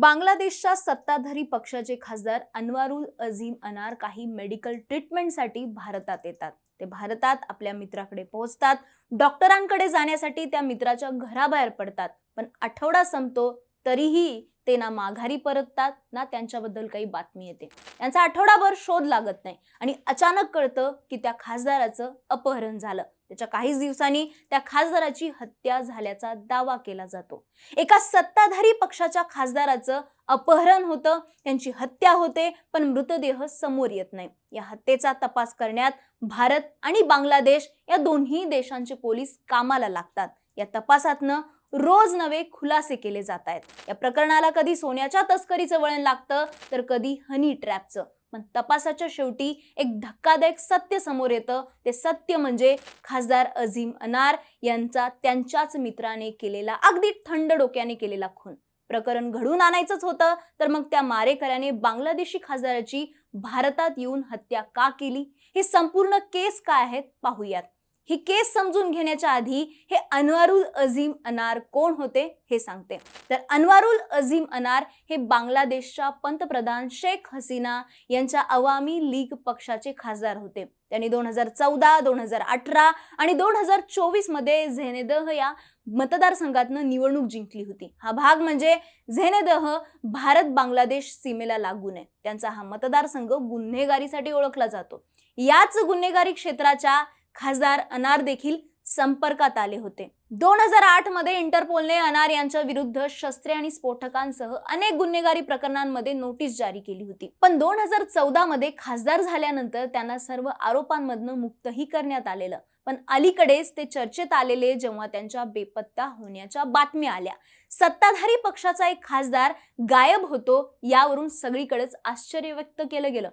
बांगलादेशच्या सत्ताधारी पक्षाचे खासदार अनवारुल अझीम अनार काही मेडिकल ट्रीटमेंटसाठी भारतात येतात. ते भारतात आपल्या मित्राकडे पोहोचतात. डॉक्टरांकडे जाण्यासाठी त्या मित्राच्या घराबाहेर पडतात. पण आठवडा संपतो तरीही ते ना माघारी परततात ना त्यांच्याबद्दल काही बातमी येते. त्यांचा आठवडाभर शोध लागत नाही आणि अचानक कळतं की त्या खासदाराचं अपहरण झालं. त्याच्या काहीच दिवसांनी त्या खासदाराची हत्या झाल्याचा दावा केला जातो. एका सत्ताधारी पक्षाच्या खासदाराचं अपहरण होतं त्यांची हत्या होते पण मृतदेह समोर येत नाही. या हत्येचा तपास करण्यात भारत आणि बांगलादेश या दोन्ही देशांचे पोलीस कामाला लागतात. या तपासातनं रोज नवे खुलासे केले जात आहेत. या प्रकरणाला कधी सोन्याच्या तस्करीचं वळण लागतं तर कधी हनी ट्रॅपचं. पण तपासाच्या शेवटी एक धक्कादायक सत्य समोर येतं. ते सत्य म्हणजे खासदार अझीम अनार यांचा त्यांच्याच मित्राने केलेला अगदी थंड डोक्याने केलेला खून. प्रकरण घडून आणायचंच होतं तर मग त्या मारेकऱ्याने बांगलादेशी खासदाराची भारतात येऊन हत्या का केली? ही संपूर्ण केस काय आहेत? पाहूयात. ही केस समजून घेण्याच्या आधी हे अनवारुल अझीम अनार कोण होते हे सांगते. तर अनवारुल अझीम अनार हे बांगलादेशच्या पंतप्रधान शेख हसीना यांच्या अवामी लीग पक्षाचे खासदार होते. त्यांनी दोन हजार चौदा दोन हजार अठरा आणि दोन हजार चोवीसमध्ये झेनेदह या मतदारसंघातनं निवडणूक जिंकली होती. हा भाग म्हणजे झेनेदह भारत बांगलादेश सीमेला लागून आहे. त्यांचा हा मतदारसंघ गुन्हेगारीसाठी ओळखला जातो. याच गुन्हेगारी क्षेत्राच्या खासदार अनार देखील संपर्कात आले होते. दोन हजार आठमध्ये इंटरपोलने अनार यांच्या विरुद्ध शस्त्रे आणि स्फोटकांसह अनेक गुन्हेगारी प्रकरणांमध्ये नोटीस जारी केली होती. पण दोन हजार चौदा मध्ये खासदार झाल्यानंतर त्यांना सर्व आरोपांमधनं मुक्तही करण्यात आलेलं. पण अलीकडेच ते चर्चेत आलेले जेव्हा त्यांच्या बेपत्ता होण्याच्या बातम्या आल्या. सत्ताधारी पक्षाचा एक खासदार गायब होतो यावरून सगळीकडेच आश्चर्य व्यक्त केलं गेलं.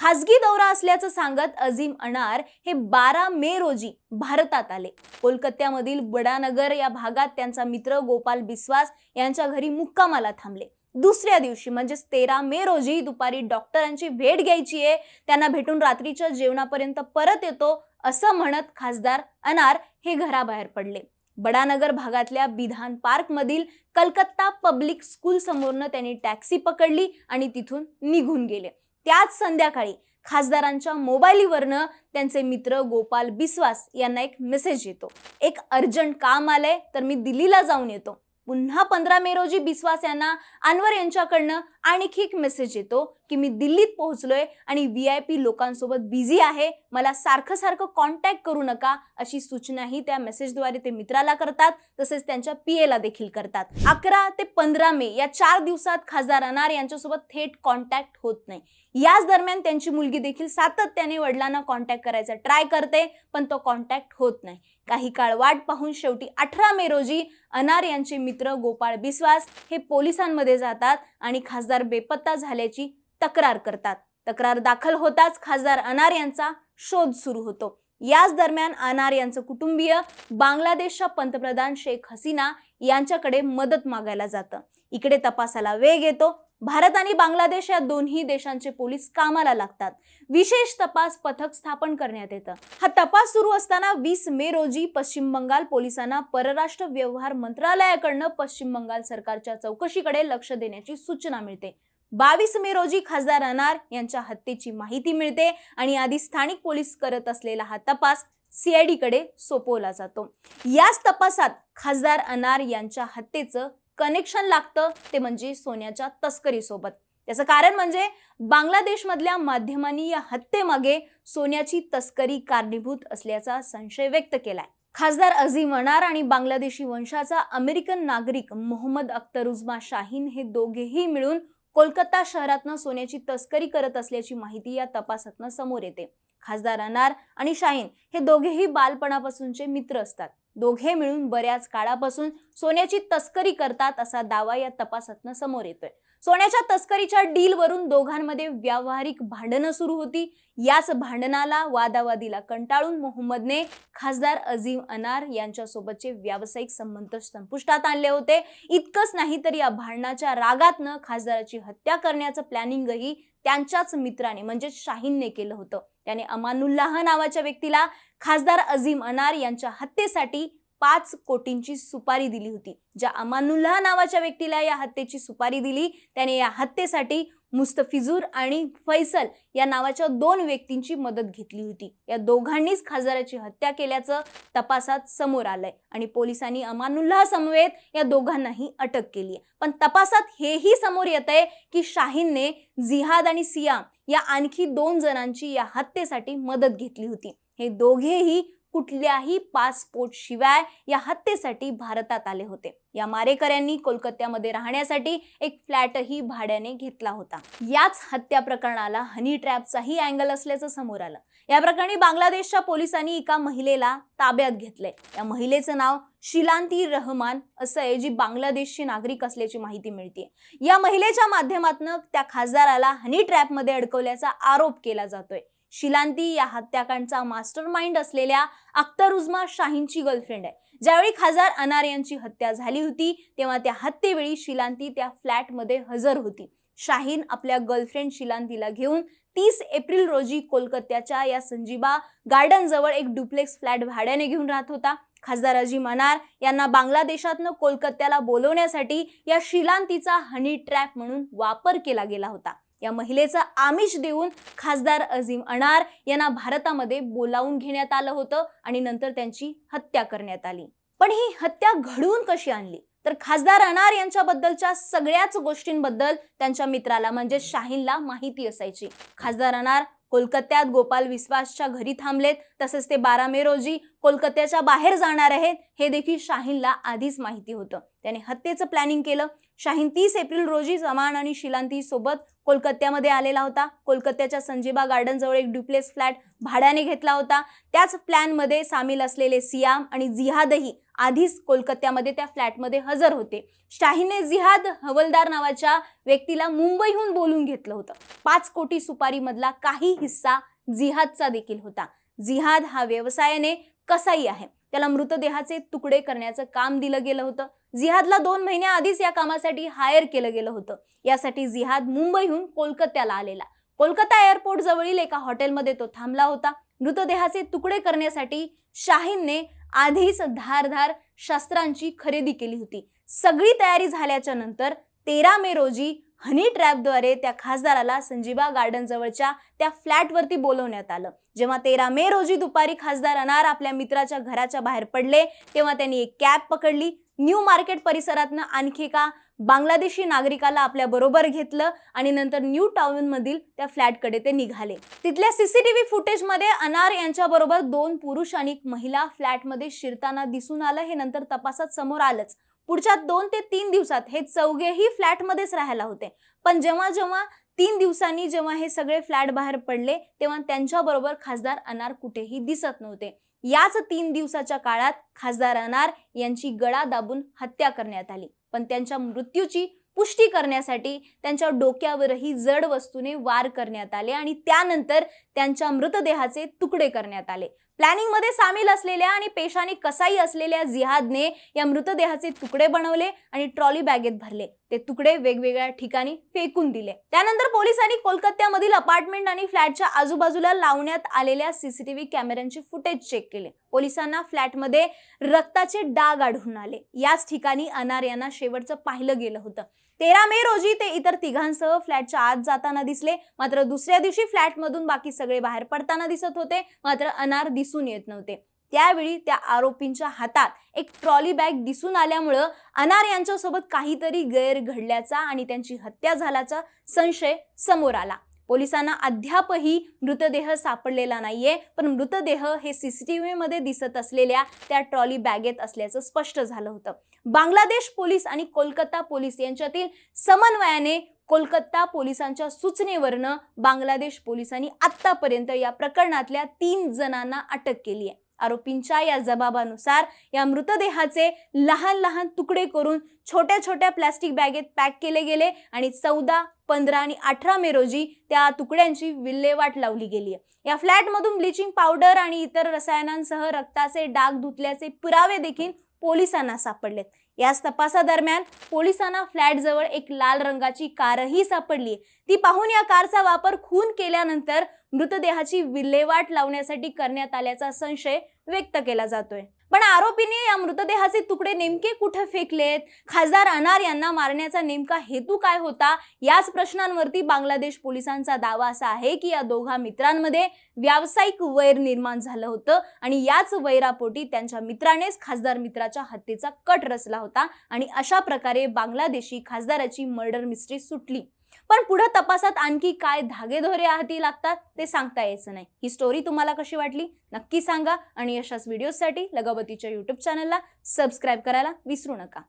खासगी दौरा असल्याचं सांगत अझीम अनार हे बारा मे रोजी भारतात आले. कोलकात्यामधील बडानगर या भागात त्यांचा मित्र गोपाल बिस्वास यांच्या घरी मुक्कामाला थांबले. दुसऱ्या दिवशी म्हणजेच तेरा मे रोजी दुपारी डॉक्टरांची भेट घ्यायची आहे त्यांना भेटून रात्रीच्या जेवणापर्यंत परत येतो असं म्हणत खासदार अनार हे घराबाहेर पडले. बडानगर भागातल्या बिधान पार्कमधील कलकत्ता पब्लिक स्कूल समोरनं त्यांनी टॅक्सी पकडली आणि तिथून निघून गेले. त्याच संध्याकाळी खासदारांच्या मोबाईलवरनं त्यांचे मित्र गोपाल बिस्वास यांना एक मेसेज येतो. एक अर्जंट काम आलंय तर मी दिल्लीला जाऊन येतो. पुन्हा पंधरा मे रोजी बिस्वास यांना अनवर यांच्याकडनं आणखी एक मेसेज येतो की मी दिल्लीत पोहोचलोय आणि व्ही आय पी लोकांसोबत बिझी आहे. मला सारखं सारखं कॉन्टॅक्ट करू नका अशी सूचनाही त्या मेसेजद्वारे ते मित्राला करतात. तसेच त्यांच्या पी एला देखील करतात. अकरा ते पंधरा मे या चार दिवसात खासदार अनार यांच्यासोबत थेट कॉन्टॅक्ट होत नाही. याच दरम्यान त्यांची मुलगी देखील सातत्याने वडिलांना कॉन्टॅक्ट करायचा ट्राय करते पण तो कॉन्टॅक्ट होत नाही. काही काळ वाट पाहून शेवटी अठरा मे रोजी अनार यांचे मित्र गोपाळ बिस्वास हे पोलिसांमध्ये जातात आणि खासदार बेपत्ता झाल्याची तक्रार करतात. तक्रार दाखल होताच खासदार अनार यांचा शोध सुरू होतो. याच दरम्यान अनार यांचं कुटुंबीय बांगलादेशच्या पंतप्रधान शेख हसीना यांच्याकडे मदत मागायला जातं. इकडे तपासाला वेग येतो भारत आणि बांगलादेश या दोन्ही देशांचे पोलीस कामाला लागतात. विशेष तपास पथक स्थापन करण्यात येतं. हा तपास सुरू असताना वीस मे रोजी पश्चिम बंगाल पोलिसांना परराष्ट्र व्यवहार मंत्रालयाकडनं पश्चिम बंगाल सरकारच्या चौकशीकडे लक्ष देण्याची सूचना मिळते. बावीस मे रोजी खासदार अनार यांच्या हत्येची माहिती मिळते आणि आधी स्थानिक पोलीस करत असलेला हा तपास सीआयडी कडे सोपवला जातो. याच तपासात खासदार अनार यांच्या हत्येचं कनेक्शन लागतं ते म्हणजे सोन्याच्या तस्करीसोबत. त्याचं कारण म्हणजे बांगलादेशमधल्या माध्यमांनी या हत्येमागे सोन्याची तस्करी कारणीभूत असल्याचा संशय व्यक्त केलाय. खासदार अझीम अनार आणि बांगलादेशी वंशाचा अमेरिकन नागरिक मोहम्मद अख्तरुज्मा शाहीन हे दोघेही मिळून कोलकाता शहरातनं सोन्याची तस्करी करत असल्याची माहिती या तपासातनं समोर येते. खासदार अनार आणि शाहीन हे दोघेही बालपणापासूनचे मित्र असतात. दोघे मिळून बऱ्याच काळापासून सोन्याची तस्करी करतात असा दावा या तपासातनं समोर येतोय. सोन्याच्या तस्करीच्या डीलवरून दोघांमध्ये व्यावहारिक भांडणं सुरू होती. याच भांडणाला वादावादीला कंटाळून मोहम्मदने खासदार अझीम अनार यांच्यासोबतचे व्यावसायिक संबंध संपुष्टात आणले होते. इतकंच नाही तर या भांडणाच्या रागातनं खासदाराची हत्या करण्याचं प्लॅनिंगही त्यांच्याच मित्राने म्हणजे शाहीनने केलं होतं. त्याने अमानुल्लाह नावाच्या व्यक्तीला खासदार अझीम अनार यांच्या हत्येसाठी पाच कोटींची सुपारी दिली होती. ज्या अमानुल्लाह नावाच्या व्यक्तीला या हत्येची सुपारी दिली. त्याने या हत्येसाठी मुस्तफिजूर आणि फैसल या नावाच्या दोन व्यक्तींची मदत घेतली होती. या दोघांनीच खासदाराची हत्या केल्याचं तपासात समोर आलंय. आणि पोलिसांनी अमानुल्लाह समवेत या दोघांनाही अटक केली आहे पण तपासात हेही समोर येत आहे की शाहीनने जिहाद आणि सियाम या आणखी दोन जणांची या हत्येसाठी मदत घेतली होती. हे दोघेही कुठल्याही पासपोर्ट शिवाय या हत्येसाठी भारतात आले होते. या मारेकऱ्यांनी कोलकात्यामध्ये राहण्यासाठी एक फ्लॅटही भाड्याने घेतला होता. याच हत्या प्रकरणाला हनी ट्रॅपचाही अँगल असल्याचं समोर आलं. या प्रकरणी बांगलादेशच्या पोलिसांनी एका महिलेला ताब्यात घेतलंय. या महिलेचं नाव शिलांती रहमान असं आहे जी बांगलादेशची नागरिक असल्याची माहिती मिळते या महिलेच्या माध्यमातून त्या खासदाराला हनी ट्रॅपमध्ये अडकवल्याचा आरोप केला जातोय. शिलांती या हत्याकांडचा मास्टर माइंड असलेल्या अख्तर उजमा शाहीनची गर्लफ्रेंड आहे. ज्यावेळी खासदार अनार यांची हत्या झाली होती तेव्हा त्या हत्येवेळी शिलांती त्या फ्लॅटमध्ये हजर होती. शाहीन आपल्या गर्लफ्रेंड शिलांतीला घेऊन तीस एप्रिल रोजी कोलकात्याच्या या संजीबा गार्डन जवळ एक डुप्लेक्स फ्लॅट भाड्याने घेऊन राहत होता. खासदार अजी मनार यांना बांगलादेशातनं कोलकात्याला बोलवण्यासाठी या शिलांतीचा हनी ट्रॅप म्हणून वापर केला गेला होता. या महिलेचं आमिष देऊन खासदार अझीम अनार यांना भारतामध्ये बोलावून घेण्यात आलं होतं आणि नंतर त्यांची हत्या करण्यात आली. पण ही हत्या घडवून कशी आणली? तर खासदार अनार यांच्याबद्दलच्या सगळ्याच गोष्टींबद्दल त्यांच्या मित्राला म्हणजे शाहीनला माहिती असायची. खासदार अनार कोलकात्यात गोपाल विश्वासच्या घरी थांबलेत. तसेच ते बारा मे रोजी कोलकात्याच्या बाहेर जाणार आहेत हे देखील शाहीनला आधीच माहिती होतं. त्याने हत्येचं प्लॅनिंग केलं. शाहीन तीस एप्रिल रोजी जमान आणि शिलांती सोबत कोलकात्यामध्ये आलेला होता. कोलकात्याच्या संजीबा गार्डन जवळ एक ड्युप्लेक्स फ्लॅट भाड्याने घेतला होता. त्याच प्लॅनमध्ये सामील असलेले सियाम आणि जिहादही आधीच कोलकात्यामध्ये त्या फ्लॅटमध्ये हजर होते. शाहीने जिहाद हवलदार नावाच्या व्यक्तीला मुंबईहून बोलून घेतलं होतं. पाच कोटी सुपारीमधला काही हिस्सा जिहादचा देखील होता. जिहाद हा व्यवसायाने कसाई आहे? त्याला मृतदेहाचे तुकडे करण्याचं काम दिलं गेलं होतं. जिहादला दोन महिन्याआधीच या कामासाठी हायर केलं गेलं होतं. यासाठी जिहाद मुंबईहून कोलकात्याला आलेला. कोलकाता एअरपोर्ट जवळील एका हॉटेलमध्ये तो थांबला होता. मृतदेहाचे तुकडे करण्यासाठी शाहीनने आधीच धारधार शस्त्रांची खरेदी केली होती. सगळी तयारी झाल्याच्यानंतर तेरा मे रोजी हनी ट्रॅपद्वारे त्या खासदाराला संजीबा गार्डन जवळच्या त्या फ्लॅटवरती बोलवण्यात आलं. जेव्हा तेरा मे रोजी दुपारी खासदार अनार आपल्या मित्राच्या घराच्या बाहेर पडले तेव्हा त्यांनी एक कॅब पकडली. न्यू मार्केट परिसरातनं आणखी एका बांगलादेशी नागरिकाला आपल्या बरोबर घेतलं आणि नंतर न्यू टाउन मधील त्या फ्लॅटकडे ते निघाले. तिथल्या सीसीटीव्ही फुटेजमध्ये अनार यांच्याबरोबर दोन पुरुष आणि एक महिला फ्लॅटमध्ये शिरताना दिसून आलं. हे नंतर तपासात समोर आलंच. पुढच्या दोन ते तीन दिवसात हे चौघेही फ्लॅटमध्येच राहायला होते. पण जेव्हा जेव्हा तीन दिवसांनी जेव्हा हे सगळे फ्लॅट बाहेर पडले तेव्हा त्यांच्याबरोबर खासदार अनार कुठेही दिसत नव्हते. याच तीन दिवसाच्या काळात खासदार अनार यांची गळा दाबून हत्या करण्यात आली. पण त्यांच्या मृत्यूची पुष्टी करण्यासाठी त्यांच्या डोक्यावरही जड वस्तूने वार करण्यात आले आणि त्यानंतर त्यांच्या मृतदेहाचे तुकडे करण्यात आले. प्लॅनिंगमध्ये सामील असलेल्या आणि पेशाने कसाई असलेल्या जिहादने या मृतदेहाचे तुकडे बनवले आणि ट्रॉली बॅगेत भरले. ते तुकडे वेगवेगळ्या ठिकाणी फेकून दिले. त्यानंतर पोलिसांनी कोलकात्यामधील अपार्टमेंट आणि फ्लॅटच्या आजूबाजूला लावण्यात आलेल्या सीसीटीव्ही कॅमेऱ्यांचे फुटेज चेक केले. पोलिसांना फ्लॅटमध्ये रक्ताचे डाग आढळून आले. याच ठिकाणी अनार यांना शेवटचं पाहिलं गेलं होतं. तेरा मे रोजी ते इतर तिघांसह फ्लॅटच्या आत जाताना दिसले. मात्र दुसऱ्या दिवशी फ्लॅटमधून बाकी सगळे बाहेर पडताना दिसत होते. मात्र अनार दिसून येत नव्हते. त्यावेळी त्या आरोपींच्या हातात एक ट्रॉली बॅग दिसून आल्यामुळं अनार यांच्यासोबत काहीतरी गैर घडल्याचा आणि त्यांची हत्या झाल्याचा संशय समोर आला. पोलिसांना अद्यापही मृतदेह सापडलेला नाहीये पण मृतदेह हे सीसीटीव्ही मध्ये दिसत असलेल्या त्या ट्रॉली बॅगेत असल्याचं स्पष्ट झालं होतं. बांगलादेश पोलीस आणि कोलकाता पोलीस यांच्यातील समन्वयाने कोलकाता पोलिसांच्या सूचनेवरनं बांगलादेश पोलिसांनी आत्तापर्यंत या प्रकरणातल्या तीन जणांना अटक केली आहे आरोपींच्या या जबाबानुसार या मृतदेहाचे लहान लहान तुकडे करून छोट्या छोट्या प्लॅस्टिक बॅगेत पॅक केले गेले आणि चौदा पंधरा आणि अठरा मे रोजी त्या तुकड्यांची विल्हेवाट लावली गेली आहे. या फ्लॅटमधून ब्लिचिंग पावडर आणि इतर रसायनांसह रक्ताचे डाग धुतल्याचे पुरावे देखील पोलिसांना सापडलेत. याच तपासादरम्यान पोलिसांना फ्लॅटजवळ एक लाल रंगाची कारही सापडली. ती पाहून या कारचा वापर खून केल्यानंतर मृतदेहाची विल्हेवाट लावण्यासाठी करण्यात आल्याचा संशय व्यक्त केला जातोय. पण आरोपीने या मृतदेहाचे तुकडे नेमके कुठे फेकलेत? खासदार अनार यांना मारण्याचा नेमका हेतू काय होता? याच प्रश्नांवरती बांगलादेश पोलिसांचा दावा असा आहे की या दोघा मित्रांमध्ये व्यावसायिक वैर निर्माण झालं होतं आणि याच वैरापोटी त्यांच्या मित्रानेच खासदार मित्राच्या हत्येचा कट रचला होता आणि अशा प्रकारे बांगलादेशी खासदाराची मर्डर मिस्ट्री सुटली. पण पुढे तपासात आणखी काय धागेदोरे हाती लागतात ते सांगता यायचं नाही. ही स्टोरी तुम्हाला कशी वाटली? नक्की सांगा आणि अशाच व्हिडिओसाठी लगावतीच्या युट्यूब चॅनलला सबस्क्राईब करायला विसरू नका.